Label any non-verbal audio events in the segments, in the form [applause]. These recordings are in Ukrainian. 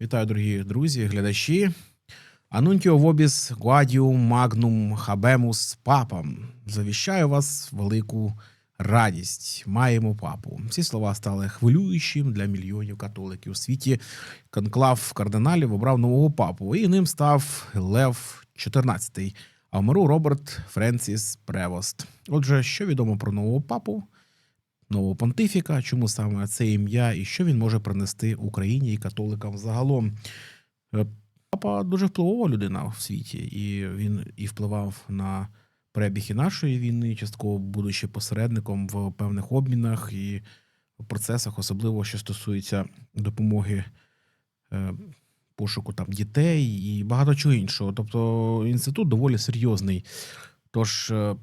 Вітаю, дорогі друзі, глядачі. Анунтіо вобіс гуадіум магнум хабемус папам. Завіщаю вас велику радість. Маємо папу. Ці слова стали хвилюючим для мільйонів католиків у світі. Конклав кардиналів обрав нового папу, і ним став Лев XIV, а в Роберт Френсіс Превост. Отже, що відомо про нового папу? Нового понтифіка, чому саме це ім'я і що він може принести Україні і католикам загалом. Е, Папа дуже впливова людина в світі, і він і впливав на перебіг і нашої війни, частково будучи посередником в певних обмінах і процесах, особливо що стосується допомоги е, пошуку там дітей і багато чого іншого. Тобто інститут доволі серйозний. Тож е,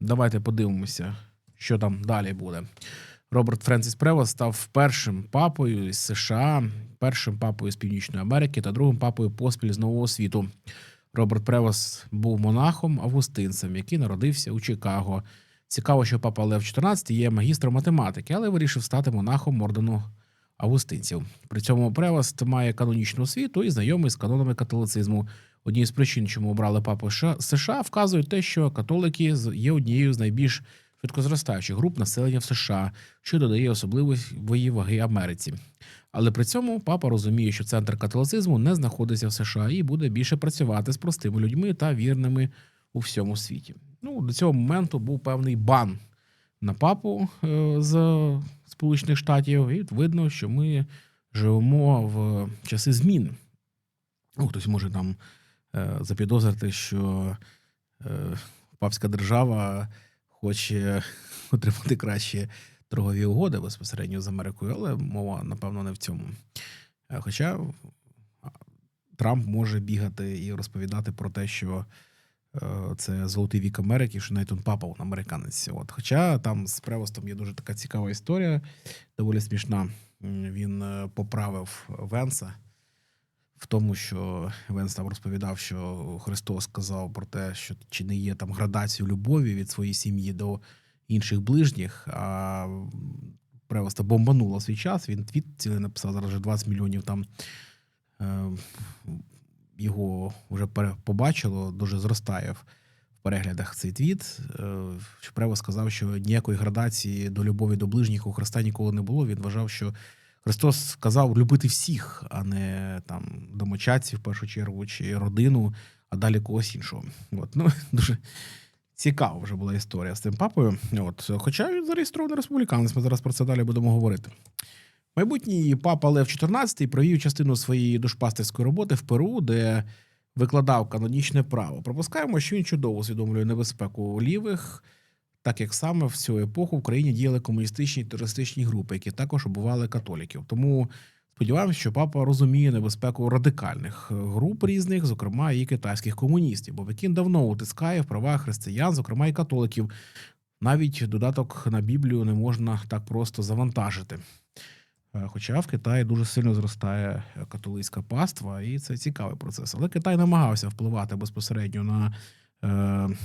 давайте подивимося, що там далі буде. Роберт Френсіс Превос став першим папою з США, першим папою з Північної Америки та другим папою поспіль з Нового світу. Роберт Превос був монахом августинцем, який народився у Чикаго. Цікаво, що папа Лев XIV є магістром математики, але вирішив стати монахом ордену августинців. При цьому Превост має канонічну освіту і знайомий з канонами католицизму. Однією з причин, чому обрали папу США, вказують те, що католики є однією з найбільш швидкозростаючих груп населення в США, що додає особливої ваги Америці. Але при цьому папа розуміє, що центр католицизму не знаходиться в США і буде більше працювати з простими людьми та вірними у всьому світі. Ну до цього моменту був певний бан на папу е, з Сполучених Штатів, і видно, що ми живемо в часи змін. Ну, хтось може там е, запідозрити, що е, папська держава хоче [laughs] отримати кращі торгові угоди безпосередньо з Америкою, але мова, напевно, не в цьому. Е, Хоча Трамп може бігати і розповідати про те, що е, це золотий вік Америки, що навіть он папа он американець. От. Хоча там з Превостом є дуже така цікава історія, доволі смішна. Він е, поправив Венса в тому, що Венс там розповідав, що Христос сказав про те, що чи не є там градацію любові від своєї сім'ї до інших ближніх. А Превоста бомбануло свій час. Він твіт цілий написав зараз вже 20 мільйонів там. Е, його вже побачило, дуже зростає в переглядах цей твіт. Е, Прево сказав, що ніякої градації до любові до ближніх у Христа ніколи не було. Він вважав, що Христос сказав любити всіх, а не там домочадців в першу чергу, чи родину, а далі когось іншого. От, ну, [laughs] дуже цікава вже була історія з цим папою. От, хоча він зареєстрований республіканець, ми зараз про це далі будемо говорити. Майбутній папа Лев XIV провів частину своєї душпастерської роботи в Перу, де викладав канонічне право. Пропускаємо, що він чудово усвідомлює небезпеку лівих, так як саме в цю епоху в країні діяли комуністичні і терористичні групи, які також обували католіків. Тому сподіваємося, що папа розуміє небезпеку радикальних груп різних, зокрема і китайських комуністів, бо Пекін давно утискає в права християн, зокрема і католиків. Навіть додаток на Біблію не можна так просто завантажити. Е, Хоча в Китаї дуже сильно зростає католицька паства, і це цікавий процес. Але Китай намагався впливати безпосередньо на, е,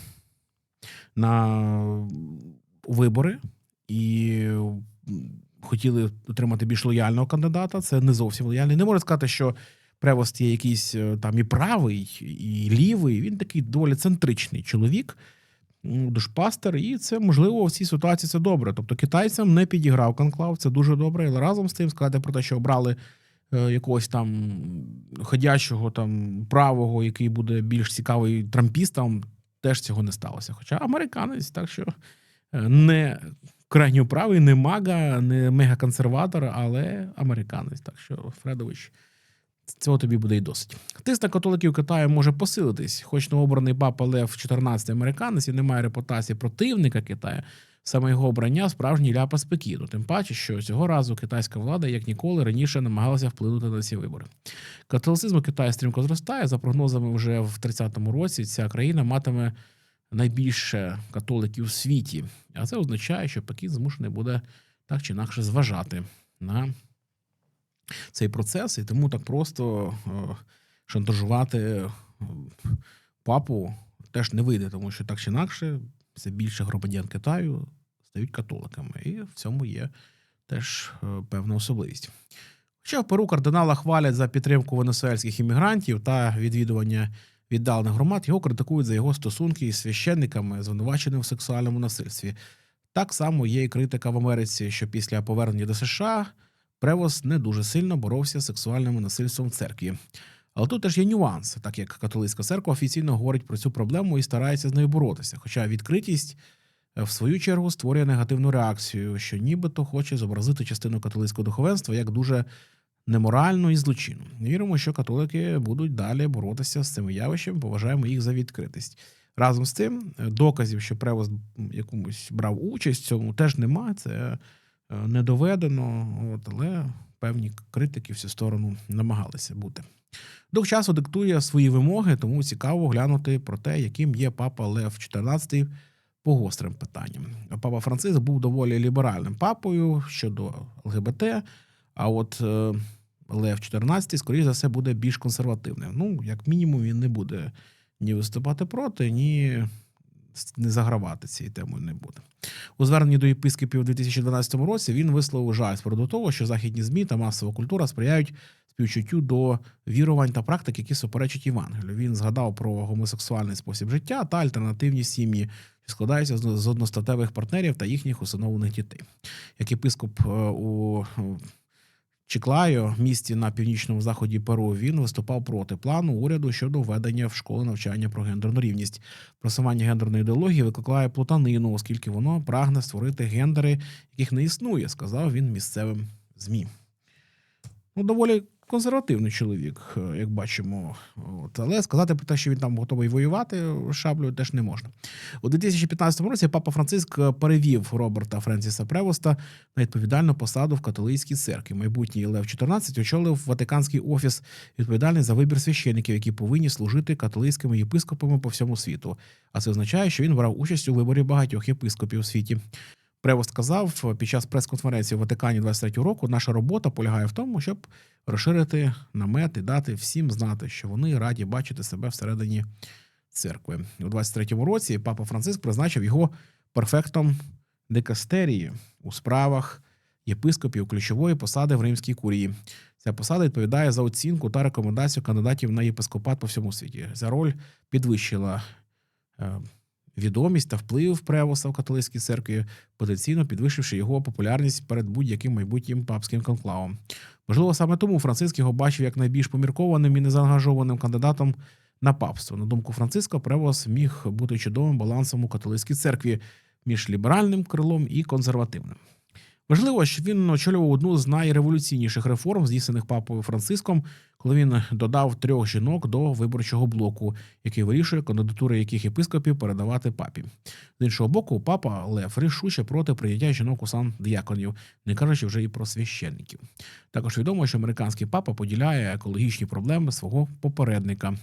на вибори і хотіли отримати більш лояльного кандидата. Це не зовсім лояльний. Не можна сказати, що Превост є якийсь е, там і правий, і лівий. Він такий доволі центричний чоловік душпастер, і це можливо в цій ситуації це добре. Тобто китайцям не підіграв конклав, це дуже добре. Але разом з тим сказати про те, що обрали е, якогось там ходячого там правого, який буде більш цікавий трампістам, теж цього не сталося. Хоча американець, так що е, не крайньо правий, не мага, не мегаконсерватор, але американець. Так що, Фредович. Цього тобі буде й досить. Тиск на католиків Китаю може посилитись, хоч новообраний папа Лев 14 американець і не має репутації противника Китаю. Саме його обрання справжній ляпас Пекіну. Тим паче, що цього разу китайська влада, як ніколи, раніше намагалася вплинути на ці вибори. Католицизм у Китаї стрімко зростає. За прогнозами, вже в 30-му році ця країна матиме найбільше католиків у світі. А це означає, що Пекін змушений буде так чи інакше зважати на цей процес, і тому так просто е, шантажувати е, папу теж не вийде, тому що так чи інакше все більше громадян Китаю стають католиками, і в цьому є теж е, певна особливість. Ще в Перу кардинала хвалять за підтримку венесуельських іммігрантів та відвідування віддалених громад, його критикують за його стосунки із священниками, звинуваченими в сексуальному насильстві. Так само є і критика в Америці, що після повернення до США Превос не дуже сильно боровся з сексуальним насильством в церкві. Але тут теж є нюанс, так як католицька церква офіційно говорить про цю проблему і старається з нею боротися. Хоча відкритість, в свою чергу, створює негативну реакцію, що нібито хоче зобразити частину католицького духовенства як дуже неморальну і злочинну. Віримо, що католики будуть далі боротися з цими явищами, поважаємо їх за відкритість. Разом з тим, доказів, що Превоз якомусь брав участь в цьому, теж немає. Це е, не доведено, от, але певні критики в цю сторону намагалися бути. Дух часу диктує свої вимоги, тому цікаво глянути про те, яким є папа Лев XIV по гострим питанням. Папа Франциск був доволі ліберальним папою щодо ЛГБТ, а от е, Лев XIV, скоріш за все, буде більш консервативним. Ну, як мінімум, він не буде ні виступати проти, ні не загравати цією темою не буде. У зверненні до єпископів у 2012 році він висловив жаль з приводу того, що західні змі та масова культура сприяють співчуттю до вірувань та практик, які суперечать Євангелію. Він згадав про гомосексуальний спосіб життя та альтернативні сім'ї, що складаються з одностатевих партнерів та їхніх усиновлених дітей. Як єпископ е, у Чіклайо, місті на північному заході Перу, він виступав проти плану уряду щодо введення в школи навчання про гендерну рівність. Просування гендерної ідеології викликає плутанину, оскільки воно прагне створити гендери, яких не існує, сказав він місцевим змі. Ну, доволі консервативний чоловік, е, як бачимо. От. Але сказати про те, що він там готовий воювати шаблею, теж не можна. У 2015 році папа Франциск перевів Роберта Френсіса Превоста на відповідальну посаду в католицькій церкві. Майбутній Лев XIV очолив Ватиканський офіс, відповідальний за вибір священиків, які повинні служити католицькими єпископами по всьому світу. А це означає, що він брав участь у виборі багатьох єпископів у світі. Превост сказав під час прес-конференції в Ватикані 23 року. Наша робота полягає в тому, щоб розширити намет і дати всім знати, що вони раді бачити себе всередині церкви. У 23-му році папа Франциск призначив його перфектом дикастерії у справах єпископів ключової посади в римській курії. Ця посада відповідає за оцінку та рекомендацію кандидатів на єпископат по всьому світі. Ця роль підвищила. Відомість та вплив Превоса в католицькій церкві, потенційно підвищивши його популярність перед будь-яким майбутнім папським конклавом. Можливо, саме тому Франциск його бачив як найбільш поміркованим і незаангажованим кандидатом на папство. На думку Франциска, Превос міг бути чудовим балансом у католицькій церкві між ліберальним крилом і консервативним. Важливо, що він очолював одну з найреволюційніших реформ, здійснених папою Франциском, коли він додав трьох жінок до виборчого блоку, який вирішує кандидатури яких єпископів передавати папі. З іншого боку, папа Лев рішуче проти прийняття жінок у сан діяконів, не кажучи вже і про священників. Також відомо, що американський папа поділяє екологічні проблеми свого попередника.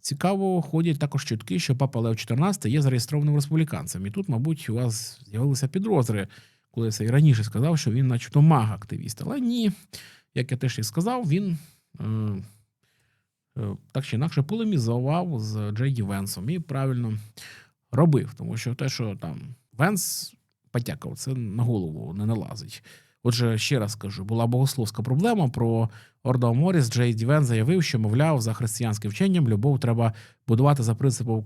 Цікаво, ходять також чутки, що папа Лев XIV є зареєстрованим республіканцем. І тут, мабуть, у вас з'явилися підозри коли це і раніше сказав, що він, начебто, мага-активіст. Але ні, як я теж і сказав, він е, е, так чи інакше полемізував з Джейді Венсом і правильно робив, тому що те, що там Венс потякав, це на голову не налазить. Отже, ще раз кажу, була богословська проблема про Ордо Моріс. Джей Дівен заявив, що, мовляв, за християнським вченням любов треба будувати за принципом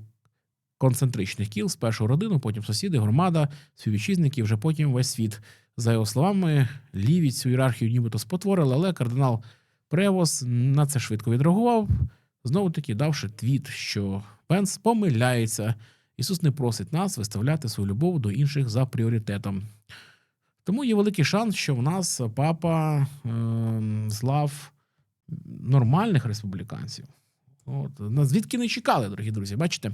концентричних кіл, спершу родину, потім сусіди, громада, співвітчизники, вже потім весь світ. За його словами, ліві цю ієрархію нібито спотворили, але кардинал Превос на це швидко відреагував, знову таки давши твіт, що Пенс помиляється. Ісус не просить нас виставляти свою любов до інших за пріоритетом. Тому є великий шанс, що в нас папа е, злав нормальних республіканців. От звідки не чекали, дорогі друзі. Бачите,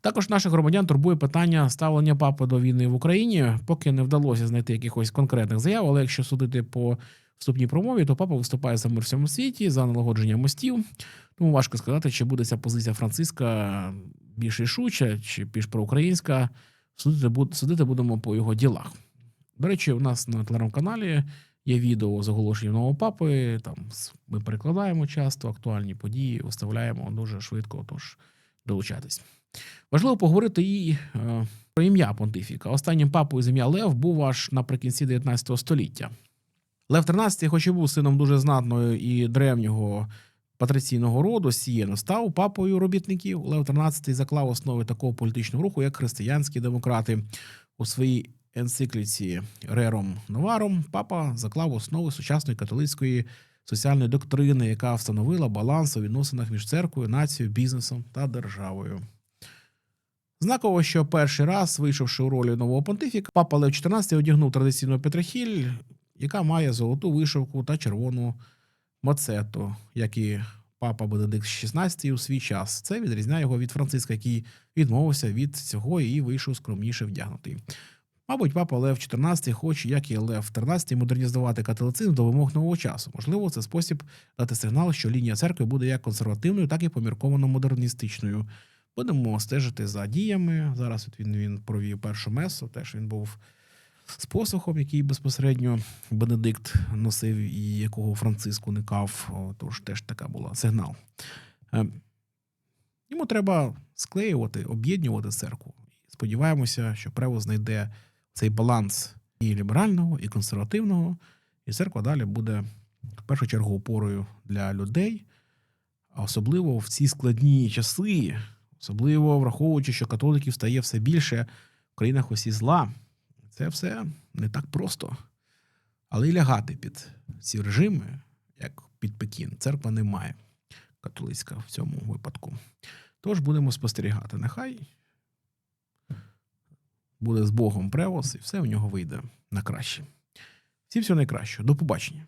також наших громадян турбує питання ставлення папи до війни в Україні. Поки не вдалося знайти якихось конкретних заяв, але якщо судити по вступній промові, то папа виступає за мир в всьому світі за налагодження мостів. Тому важко сказати, чи буде ця позиція Франциска більш рішуча, чи більш проукраїнська. Судити будемо по його ділах. До речі, у нас на телеграм-каналі Є відео з оголошенням нового папи. Там ми перекладаємо часто актуальні події, виставляємо дуже швидко, тож долучатись. Важливо поговорити і е, про ім'я понтифіка. Останнім папою з ім'я Лев був аж наприкінці 19 століття. Лев XIII, хоч і був сином дуже знатного і древнього патриційного роду Сієну, став папою робітників. Лев XIII заклав основи такого політичного руху, як християнські демократи. У своїй енцикліці Рером Новаром папа заклав основи сучасної католицької соціальної доктрини, яка встановила баланс у відносинах між церквою, нацією, бізнесом та державою. Знаково, що перший раз, вийшовши у ролі нового понтифіка, папа Лев XIV одягнув традиційну петрохіль, яка має золоту вишивку та червону моцету, як і папа Бенедикт XVI у свій час. Це відрізняє його від Франциска, який відмовився від цього і вийшов скромніше вдягнутий. Мабуть, папа Лев XIV хоче, як і Лев XIII, модернізувати католицизм до вимог нового часу. Можливо, це спосіб дати сигнал, що лінія церкви буде як консервативною, так і помірковано модерністичною. Будемо стежити за діями. Зараз от він, він провів першу месу. Теж він був з посохом, який безпосередньо Бенедикт носив і якого Франциск уникав. Тож теж така була сигнал. Е, Йому треба склеювати, об'єднувати церкву. Сподіваємося, що Прево знайде цей баланс і ліберального, і консервативного, і церква далі буде в першу чергу опорою для людей, а особливо в ці складні часи, особливо враховуючи, що католиків стає все більше в країнах усі зла. Це все не так просто. Але й лягати під ці режими, як під Пекін, церква не має католицька в цьому випадку. Тож будемо спостерігати. Нехай буде з Богом Превос, і все в нього вийде на краще. Всім всього найкращого. До побачення.